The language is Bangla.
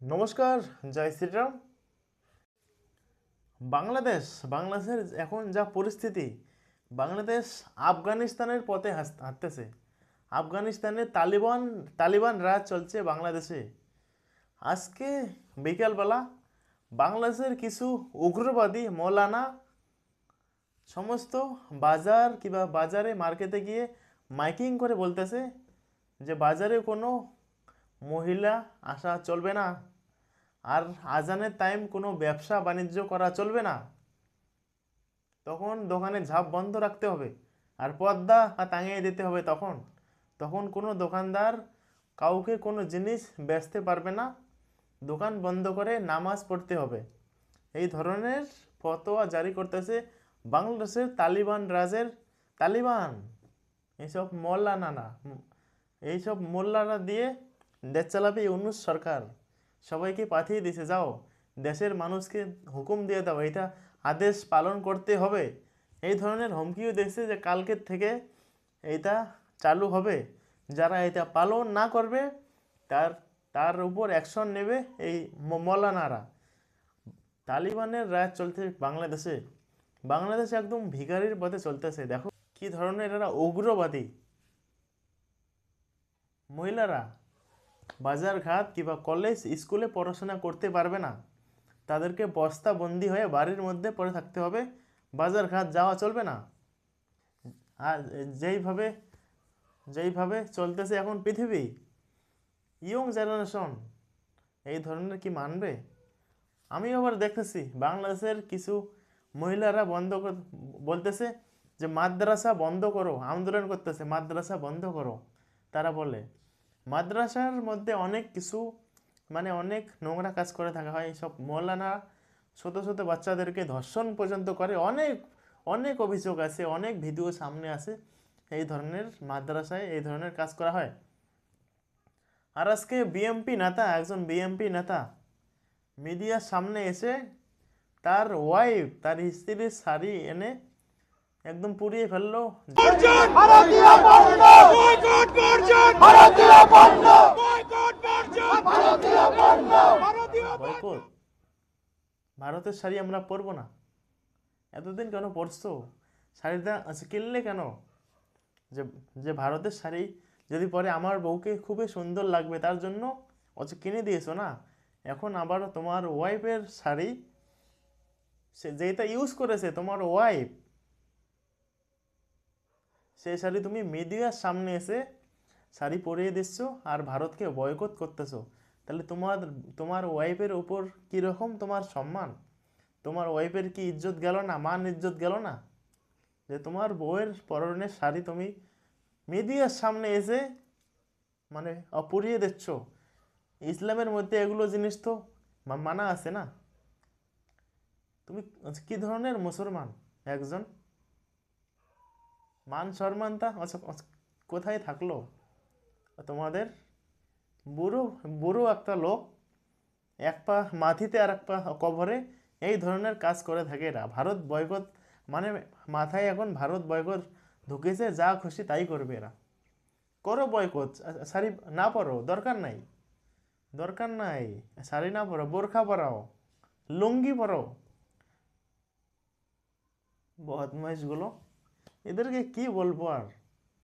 নমস্কার, জয় শ্রীরাম। বাংলাদেশ, বাংলাদেশের এখন যা পরিস্থিতি, বাংলাদেশ আফগানিস্তানের পথে হাঁটতেছে। আফগানিস্তানে তালিবান তালিবান রাজ চলছে বাংলাদেশে। আজকে বিকালবেলা বাংলাদেশের কিছু উগ্রবাদী মৌলানা সমস্ত বাজার কিংবা বাজারে মার্কেটে গিয়ে মাইকিং করে বলতেছে যে বাজারে কোনো মহিলা আসা চলবে না। আর আজানের টাইম কোনো ব্যবসা বাণিজ্য করা চলবে না। তখন দোকানে ঝাঁপ বন্ধ রাখতে হবে আর পর্দা টাঙিয়ে দিতে হবে তখন। তখন কোনো দোকানদার কাউকে কোনো জিনিস বেচতে পারবে না। দোকান বন্ধ করে নামাজ পড়তে হবে। এই ধরনের ফতোয়া জারি করতেছে বাংলাদেশের তালিবান রাজের তালিবান। এইসব মোল্লানানা এইসব মোল্লারা দিয়ে দেশ চালাবে ইউনুস সরকার। সবাইকে পাঠিয়ে দিছে, যাও। দেশের মানুষকে হুকুম দিয়ে দাও এটা আদেশ পালন করতে হবে। এই ধরনের হুমকিও দেখছে যে কালকের থেকে এটা চালু হবে। যারা এটা পালন না করবে, তার তার উপর অ্যাকশন নেবে এই মৌলানারা। তালিবানের রাজ চলছে বাংলাদেশে। বাংলাদেশ একদম ভিখারির পথে চলতেছে। দেখো কি ধরনের এরা উগ্রবাদী। মহিলারা বাজার ঘাট কিংবা কলেজ স্কুলে পড়াশোনা করতে পারবে না। তাদেরকে বস্তা বন্দি হয়ে বাড়ির মধ্যে পড়ে থাকতে হবে। বাজার ঘাট যাওয়া চলবে না। আর যেইভাবে যেইভাবে চলতেছে এখন পৃথিবী, ইয়ং জেনারেশন, এই ধরনের কি মানবে? আমি আবার দেখতেছি, বাংলাদেশের কিছু মহিলারা বন্ধ বলতেছে যে, মাদ্রাসা বন্ধ করো, আন্দোলন করতেছে, মাদ্রাসা বন্ধ করো। তারা বলে মাদ্রাসার মধ্যে অনেক কিছু মানে অনেক নোংরা কাজ করে থাকা হয়। সব মৌলানা, ছোট ছোট বাচ্চাদেরকে ধর্ষণ পর্যন্ত করে। অনেক অনেক অভিযোগ আছে, অনেক ভিডিও সামনে আসে এই ধরনের মাদ্রাসায় এই ধরনের কাজ করা হয়। আর আজকে বিএমপি নেতা, একজন বিএমপি নেতা মিডিয়ার সামনে এসে তার ওয়াইফ তার স্ত্রীর শাড়ি এনে একদম পুড়িয়ে ফেলল। ভারতের শাড়ি আমরা পরবো না। এতদিন কেন পরছো? শাড়িটা কিনলে কেন? যে যে ভারতের শাড়ি যদি পরে আমার বউকে খুবই সুন্দর লাগবে, তার জন্য অথচ কিনে দিয়েছ না? এখন আবার তোমার ওয়াইফের শাড়ি, সে যেটা ইউজ করেছে তোমার ওয়াইফ, সেই শাড়ি তুমি মিডিয়ার সামনে এসে শাড়ি পরিয়ে দিচ্ছ আর ভারতকে বয়কট করতেছো। তাহলে তোমার তোমার ওয়াইফের উপর কীরকম তোমার সম্মান? তোমার ওয়াইফের কি ইজ্জত গেল না? মান ইজ্জত গেল না? যে তোমার বউয়ের পরনের শাড়ি তুমি মিডিয়ার সামনে এসে মানে অপরিয়ে দিচ্ছ। ইসলামের মধ্যে এগুলো জিনিস তো মানা আছে না? তুমি কি ধরনের মুসলমান একজন? মান সম্মানটা আচ্ছা, আচ্ছা, কোথায় থাকল? তোমাদের বুড়ো বুড়ো একটা লোক এক পা মাথিতে আর এক পা কভারে এই ধরনের কাজ করে থাকে এরা। ভারত বয়কট মানে মাথায় এখন ভারত বয়কট ঢুকেছে, যা খুশি তাই করবে এরা। করো বয়কট আ- শাড়ি না পরো, দরকার নাই। দরকার নাই, শাড়ি না পরো, বোরখা পরাও, লুঙ্গি পরো। বদমাইশগুলো, এদেরকে কি বলব আর?